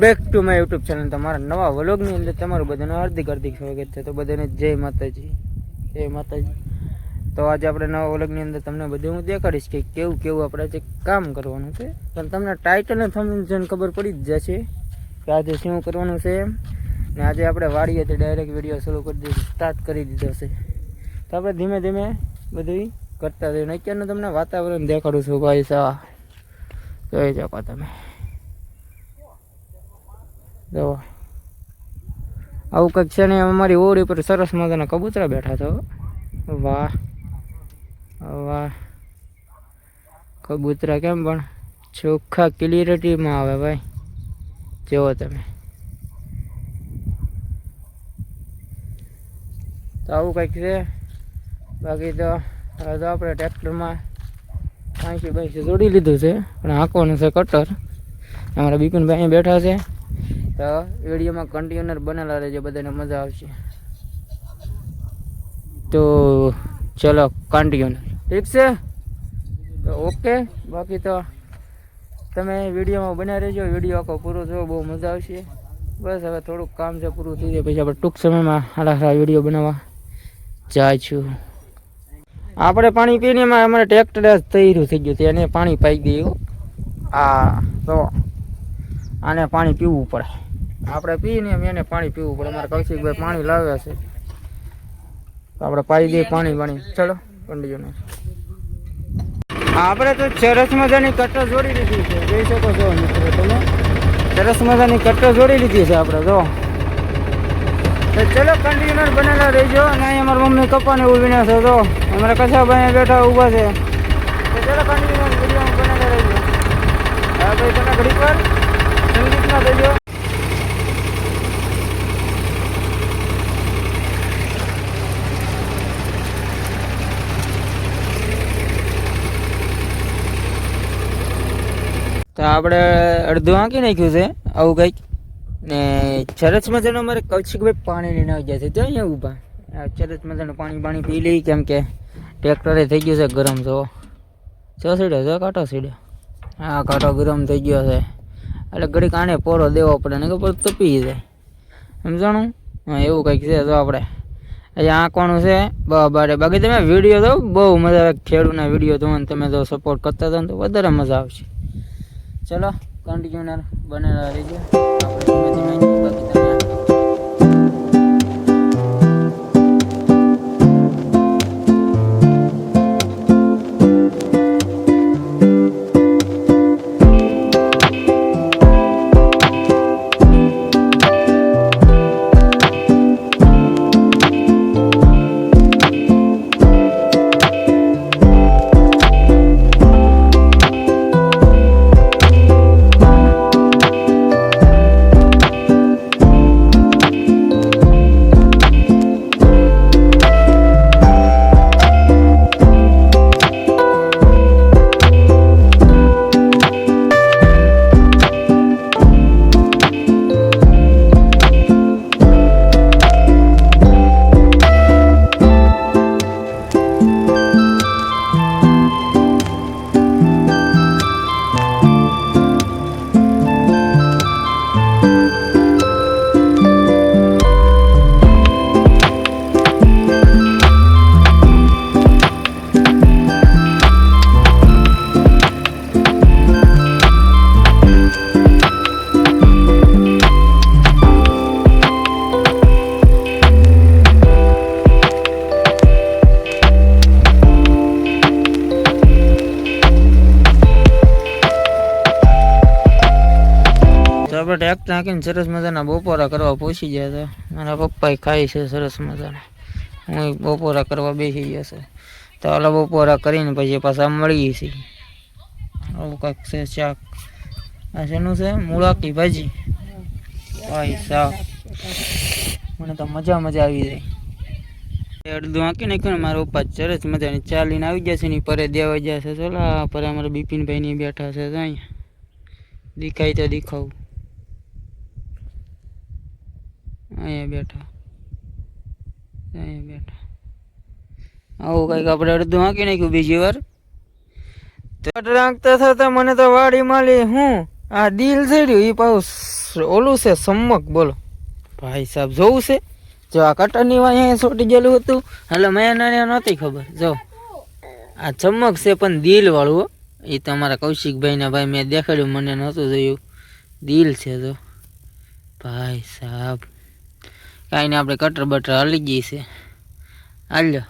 Back to my YouTube channel તમારા નવા વ્લોગની અંદર તમારું બધાનું હાર્દિક હાર્દિક સ્વાગત છે. તો બધાને જય માતાજી. જય માતાજી. તો આજે આપણે નવા વ્લોગની અંદર તમને બધું હું દેખાડીશ કે કેવું કેવું આપણે આજે કામ કરવાનું છે. પણ તમને ટાઇટલ અને થંબનેલ ખબર પડી જ જશે કે આજે શું કરવાનું છે એમ. ને આજે આપણે વાડીએથી ડાયરેક્ટ વીડિયો શરૂ કરી દીધો સ્ટાર્ટ કરી દીધો છે. તો આપણે ધીમે ધીમે બધું કરતા જઈએ. અત્યારનું તમને વાતાવરણ દેખાડું છું ભાઈ સા જોઈ શકો તમે. જો આવું કંઈક છે ને, અમારી ઓરી ઉપર સરસ મજાના કબૂતરા બેઠા છો વાહ. વાહ. કબૂતરા કેમ પણ ચોખ્ખા ક્લિયરિટીમાં આવે ભાઈ. જુઓ તમે. તો આવું કંઈક છે. બાકી તો હવે તો આપણે ટ્રેક્ટરમાં પાંચી બાંચી જોડી લીધું છે. પણ હાંકવાનું છે કટર. અમારા બિપિનભાઈ બેઠા છે. તો વિડીયોમાં કન્ટેનર બનેલા રહેજો, બધાને મજા આવશે. તો ચલો કન્ટેનર ઠીક છે? તો ઓકે, બાકી તો તમે વિડીયોમાં બન્યા રહેજો, વીડિયો આખો પૂરો થયો બહુ મજા આવશે. બસ હવે થોડુંક કામ છે, પૂરું થઈ જાય, પછી આપણે ટૂંક સમયમાં સારા સારા વીડિયો બનાવવા જાય છું આપણે પાણી પીને અમારે ટ્રેક્ટર તૈયાર થઈ ગયું છે, એને પાણી પાઈ ગયું આ, તો આને પાણી પીવું પડે. આપણે પીને એમ એને પાણી પીવું પડે. અમારે કૌશિકભાઈ પાણી લાવ્યા છે. આપણે પાઈ દઈએ પાણી પાણી. ચલો કન્ટિન્યુ આપણે તો સરસ મજાની કટ્ટર જોડી લીધી છે. જોઈ શકો છો મિત્રો તમે. સરસ મજાની કટર જોડી લીધી છે આપણે, જો. તો ચલો કન્ડિશનર બનેલા રહેજો. અને અહીં અમારા મમ્મી કપ્પાને એવું વિના છે તો અમારા કસાભાઈ બેઠા ઊભા છે. તો ચલો કન્ડિશનર બનેલા રહેજો. હા, ભાઈ, તમે ઘડી વાર દેજો તો આપણે અડધું આંકી નાખ્યું છે, આવું કંઈક. ને સરસ મજાનું અમારે કૌશિકભાઈ પાણી લઈને આવી જાય છે, ત્યાં અહીંયા ઊભા. સરસ મજાનું પાણી પાણી પી લઈ, કેમ કે ટ્રેક્ટરે થઈ ગયું છે ગરમ જો સીડ્યો છે, કાંટો સીડ્યો હા, કાંટો ગરમ થઈ ગયો છે. એટલે ઘડીક આને પોરો દેવો પડે ને ખબર તપી જાય. સમજાણું હા, એવું કંઈક છે તો આપણે અહીંયા આંકવાનું છે? બરાબર બાકી તમે વીડિયો તો બહુ મજા આવે, ખેડૂતના વીડિયો જોવાનું તમે જો સપોર્ટ કરતા હતા ને તો વધારે મજા આવશે. ચલો કન્ટિન્યુનર બનેલા રહીજો. આપણે આપણે ટ્રેક્ટર નાખીને સરસ મજાના બપોરા કરવા પહોંચી ગયા હતા મારા પપ્પાએ ખાય છે સરસ મજાના. હું બપોરા કરવા બેસી ગયા છે. તો ઓલા બપોરા કરીને પછી પાછા મળીએ છીએ. આવું કંઈક છે શાક. આ શેનું છે? મૂળાકી ભાજી. ભાઈ શાક. મને તો મજા મજા આવી જાય. અડધું આંકી નાખ્યું ને મારા પપ્પા સરસ મજાની ચાલીને આવી જશે ને પરે દેવા જશે ચોલા પરે અમારા બિપિનભાઈ ની બેઠા છે અહીંયા. દેખાય તો દેખાવું. અહીંયા બેઠા. અહીંયા બેઠા. આવું કંઈક આપણે અડધું આંકી નાખ્યું બીજી વાર. રાખતા થતા મને તો વાડી માલી હું. આ દિલ થઈ રહ્યું એ પાછું ઓલું છે સમક બોલો. ભાઈ સાહેબ જોવું છે? જો આ કટરની વાય અહીંયા સોટી ગયેલું હતું. એટલે મેં નાની નહોતી ખબર. જો આ ચમક છે પણ દિલ વાળું હો. એ તમારા કૌશિકભાઈને ભાઈ મેં દેખાડ્યું મને નહોતું જોયું. દિલ છે તો ભાઈ સાહેબ. કાંઈ આપણે કટર બટર હલી જઈએ છે. હાલ્યો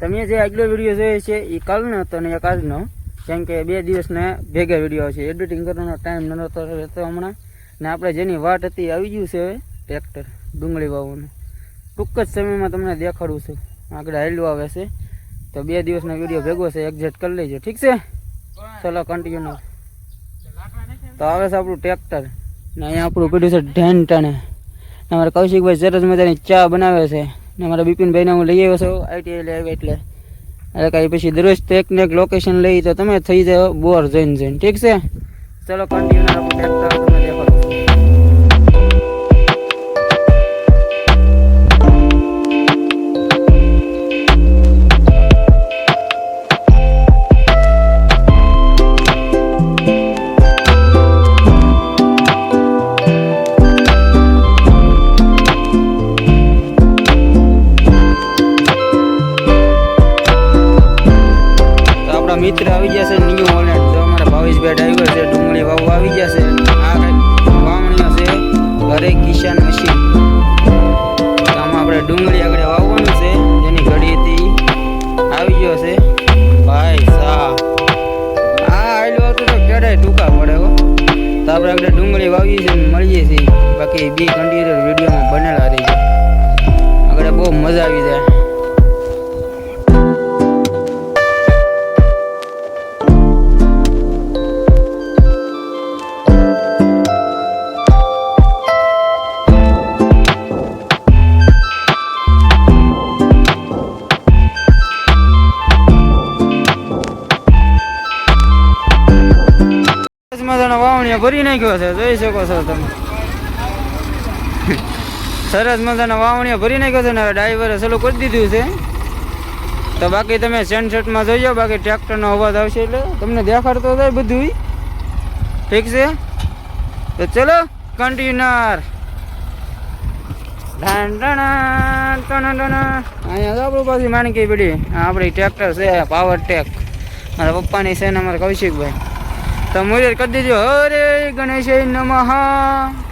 તમે જે આગલો વીડિયો જોયો છે એ કાલનો હતો ને એક આજનો. કેમ કે બે દિવસના ભેગા વીડિયો છે. એડિટિંગ કરવાનો ટાઈમ નહોતો રહેતો હમણાં. ને આપણે જેની વાટ હતી આવી ગયું છે હવે ટ્રેક્ટર ડુંગળી વાવવાનું. ટૂંક જ સમયમાં તમને દેખાડું છું. આગળ હાલ્યું આવે છે. તો બે દિવસનો વીડિયો ભેગો છે એક્ઝેક્ટ કરી લેજો. ઠીક છે? ચલો કન્ટિન્યુ તો આવે છે આપણું ટ્રેક્ટર ને અહીંયા આપણું પીડ્યું છે ઢેન ટાણે. અમારા કૌશિકભાઈ સરસ મજાની ચા બનાવે છે. ને અમારા બિપિનભાઈને હું લઈ આવ્યો છું આઈટીઆઈ લઈ આવ્યો એટલે. એટલે કાંઈ પછી દરરોજ તો એક ને એક લોકેશન લઈ તો તમે થઈ જાઓ બોર જોઈને જોઈને ઠીક છે? ચલો કન્ટિન્યુ મિત્ર આવી ગયા છે, ન્યુ હોલેન્ડ તો અમારા ભાવેશભાઈ ડ્રાઈવર છે, ડુંગળી વાવવા આવી ગયા છે. આ કંઈક વાવણીઓ છે. ઘરે નાખ્યો છે, જોઈ શકો છો તમે. સરસ મજાનો વાવણીઓ ભરી નાખ્યો છે ને હવે ડ્રાઈવરે સલું કરી દીધું છે. તો બાકી તમે સનસેટમાં જોઈ જાઓ, બાકી ટ્રેક્ટરનો અવાજ આવશે એટલે તમને દેખાડતો થાય બધું ઠીક છે? તો ચલો કન્ટિન્યુઅર અહીંયા તો પાછી માણકી પડી. આપણી ટ્રેક્ટર છે પાવર ટેક મારા પપ્પાની છે ને અમારા કૌશિકભાઈ. તો મુરર કરી દેજો. હરે ગણેશ નમઃ.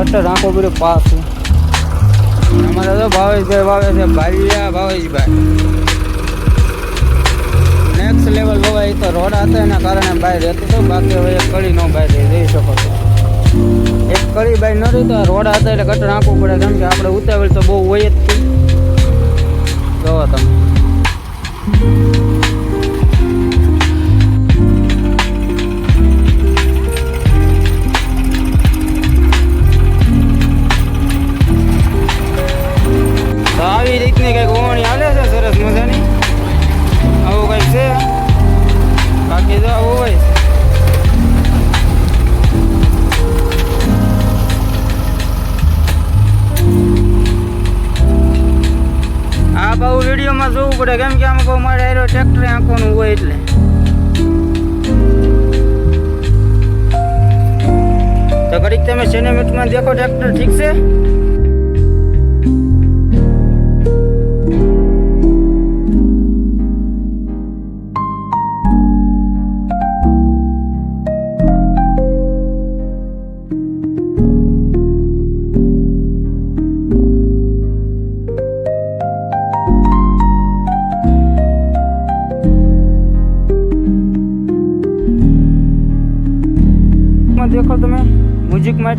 કટર આંખો બધું પાસ અમારે તો ભાવેશભાઈ વાવે છે ભાલિયા ભાવેશભાઈ. નેક્સ્ટ લેવલ વવાય તો રોડ હતા એના કારણે બહાર રહેતું હતું બાકી હવે એક કડી ન બહાર રહી શકો છો. એક કડી બહાર ન રહી તો રોડ હતા એટલે કટર આંખવું પડે, કેમ કે આપણે ઉતાવળ તો બહુ હોય જ જોવો તમે. দেখো ট্র্যাক্টর ঠিক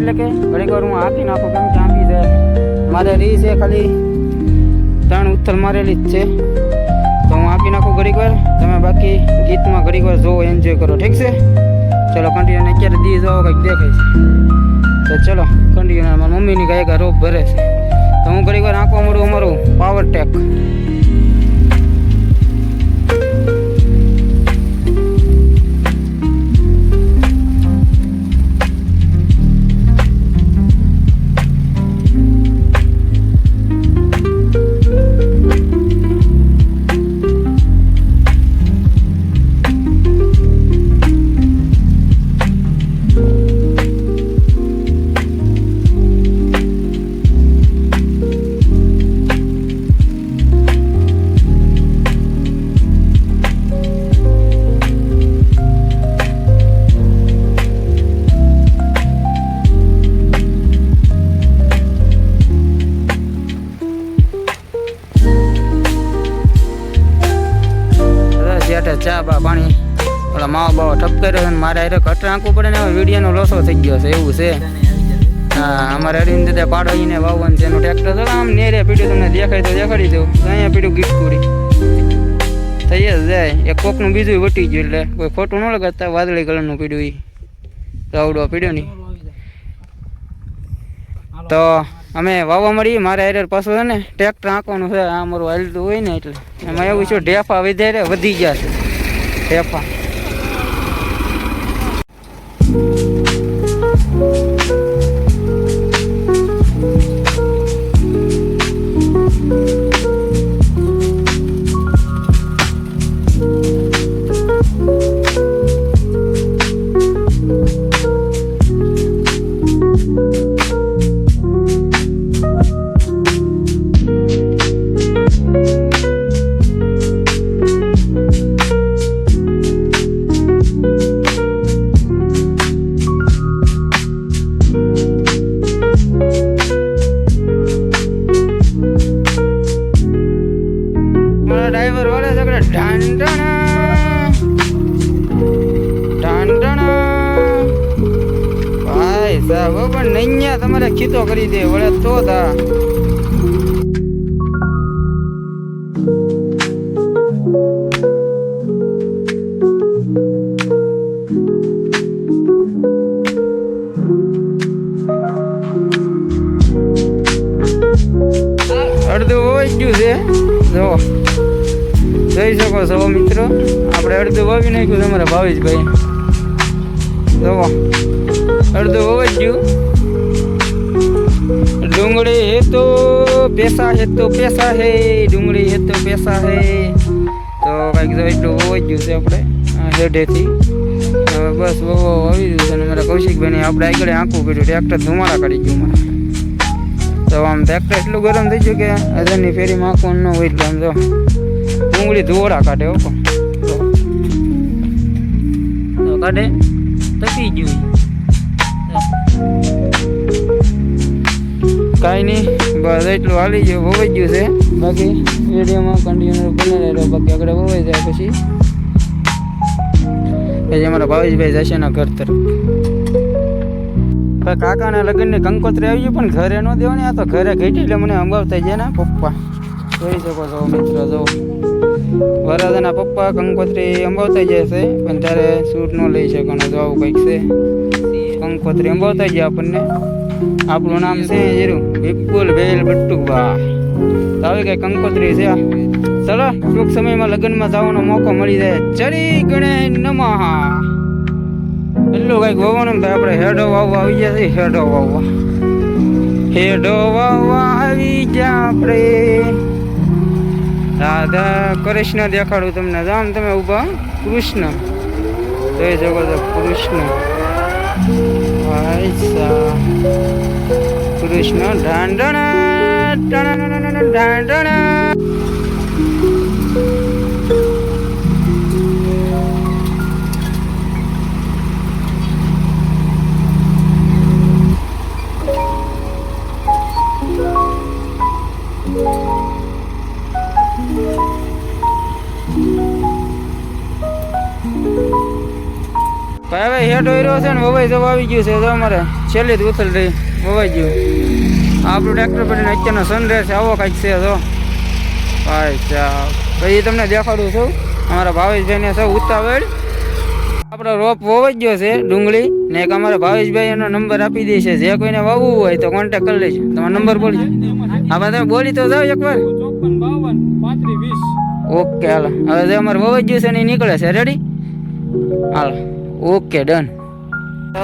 એટલે કે ઘડીક વાર હું હાંકી નાખું કેમ કે આંકી જાય. મારે રી છે ખાલી. ત્રણ ઉથલ મારેલી જ છે. તો હું હાંકી નાખું ઘડીક વાર તમે બાકી ગીતમાં ઘડીક વાર જોવો એન્જોય કરો. ઠીક છે? ચલો કન્ટિન્યુ અત્યારે દી જાઓ, કંઈક દેખાય છે. તો ચલો કન્ટિન્યુ મારી મમ્મીની ગાયકા રોપ ભરે છે. તો હું ઘડીક વાર આંખવા મળું અમારું પાવર ટેક ચા પાણી. ઓલા મા બાપ ઠપ છે મારે અરે કટ રાખવું પડે ને હવે વિડીયોનો લોસો થઈ ગયો છે, એવું છે. હા, અમારે અરવિંદ દાદા પાડોઈને વાવવાનું છે, એનું ટ્રેક્ટર તો આમ નેરે પીડ્યું તમને દેખાય તો દેખાડી દઉં. અહીંયા પીડ્યું ગીટ પૂરી. થઈ જ જાય. એક કોકનું બીજું વટી ગયું એટલે કોઈ ખોટું ન લગાડતા, વાદળી કલરનું પીડ્યું એ રાવડો પીડ્યો નહીં. તો અમે વાવવા મળી મારે હારે પાછું છે ને ટ્રેક્ટર આંકવાનું છે, આ અમારું હાલતું હોય ને એટલે. એમાં એવું છે, ઢેફા વધારે વધી ગયા છે. ઢેફા ખીતો કરી દે, વળે તો તા અડધું હોઈ ગયું છે. જો, જોઈ શકો છો મિત્રો, આપણે અડધું વાવી નાખ્યું તમારા ભાવેશભાઈ. જુઓ અડધું હોઈ ગયું ડુંગળી હે તો પેસા હે પેસા હે, ડુંગળી હે તો પેસા હે. તો કાંઈક જો એટલું હોઈ ગયું છે આપણે હેઠેથી તો બસ બહુ આવી ગયું છે અને મારા કૌશિકભાઈને આપણે આગળ આંખું કર્યું, ટ્રેક્ટર ધુમાડા કાઢી ગયું મારે. તો આમ ટ્રેક્ટર એટલું ગરમ થઈ ગયું કે અધરની ફેરીમાં આંખું ન હોય એટલે આમ જો ડુંગળી ધોળા કાઢે હો. કાઢે, તપી ગયું કાંઈ નહીં. બસ એટલું હાલી ગયું, વવાઈ ગયું છે. બાકી વિડીયોમાં કન્ટિન્યુ બને રહ્યો બાકી આગળ વવાઈ જાય પછી. પછી અમારા ભાવેશભાઈ જશે એના ઘર તરફ. કાકાના લગ્નની કંકોત્રી આવી ગયું પણ ઘરે ન દેવાની. આ તો ઘરે ઘટી એટલે મને અંબાવતા જાય ને પપ્પા. જોઈ શકો છો મિત્રો, જો. વરરાજાના પપ્પા કંકોત્રી અંબાવતા જાય છે પણ ત્યારે સૂટ ન લઈ શકવાનું, જો આવું કંઈક છે. કંકોત્રી અંબાવતા જાય આપણને. આપણું નામ છે જીરું વિપુલ ભેલ બટ્ટુબા તો આવી કઈ કંકોત્રી છે. ચલો, ટૂંક સમયમાં લગ્નમાં જવાનો મોકો મળી જાય. ચરી ગણે નમઃ. એટલું કંઈક વાવવાનું ને તો આપણે હેડો વાવવા આવી ગયા છે હેડો વાવવા. હેડો વાવવા આવી ગયા આપણે. રાધા કૃષ્ણ દેખાડું તમને. જામ તમે ઊભા કૃષ્ણ. જોઈ શકો છો કૃષ્ણ. ભાઈ સાહેબ કૃષ્ણ હવે હેઠો હોય રહ્યો છે ને વવાઈ જવા આવી ગયું છે. તો અમારે છેલ્લી જ ઉથલ રહી. વવાઈ ગયું. આપણું ટ્રેક્ટર પર અત્યારનો સનરેસ આવો કાંઈક છે તો અચ્છા પછી તમને દેખાડું છું. અમારા ભાવેશભાઈને સૌ ઉતાવળ. આપણો રોપ વવાઈ ગયો છે ડુંગળી. ને એક અમારા ભાવેશભાઈ એનો નંબર આપી દે છે. જે કોઈને વાવવું હોય તો કોન્ટેક કરી લેજો. તમારો નંબર બોલજો. હા તમે બોલી તો જાઓ એકવાર. ઓકે હાલો. હવે જે અમારે વવાઈ ગયું છે ને એ નીકળે છે. રેડી હાલો. Okay, done.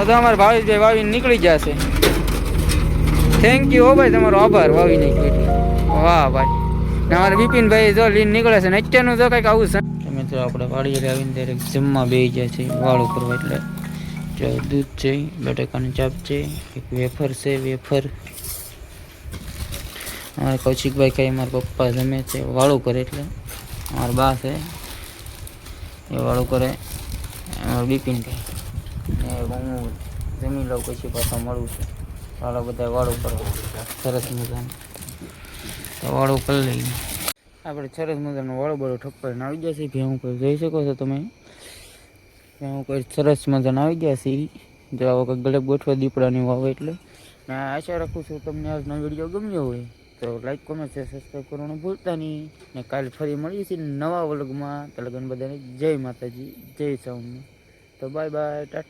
તો અમારે ભાવેશભાઈ વાવીને નીકળી જશે. થેન્ક યુ હો ભાઈ, તમારો આભાર. વાવી નીકળી વાહ, ભાઈ. અમારે બિપિનભાઈ જો લીન નીકળે છે ને, અત્યારનું જો કંઈક આવું છે. તમે તો આપણે વાડીએ આવીને ત્યારે જમવા બેસી જાય છે વાળું ઉપર એટલે. જો દૂધ છે, બટાકાનું ચાપ છે, એક વેફર છે, વેફર. અમારે કૌશિકભાઈ કઈ મારા પપ્પા જમે છે. વાળું કરે એટલે. અમારા બા છે. એ વાળું કરે અમારું બિપિન ભાઈ. ને હું જમી લઉં પછી પાછા મળું છું. ચાલો બધા વાળું કરો સરસ મજાનું. તો વાળું કરી લઈએ. આપણે સરસ મજાનું વાળું બાળું ઠપ્પર આવી જશે ભેહું કોઈ જોઈ શકો છો તમે. ભેહું કોઈ સરસ મજાના આવી જશે જો આ કંઈક ગળે ગોઠવા દીપડાની વાવ એટલે. મેં આશા રાખું છું તમને આજનો વીડિયો ગમ્યો હોય. તો લાઈક કોમેન્ટ છે સબસ્ક્રાઈબ કરવાનું ભૂલતા નહીં. ને કાલે ફરી મળીએ છીએ નવા વ્લોગમાં. તો લગન બધાને જય માતાજી, જય સાઉન્ડ તો બાય બાય ટાટા.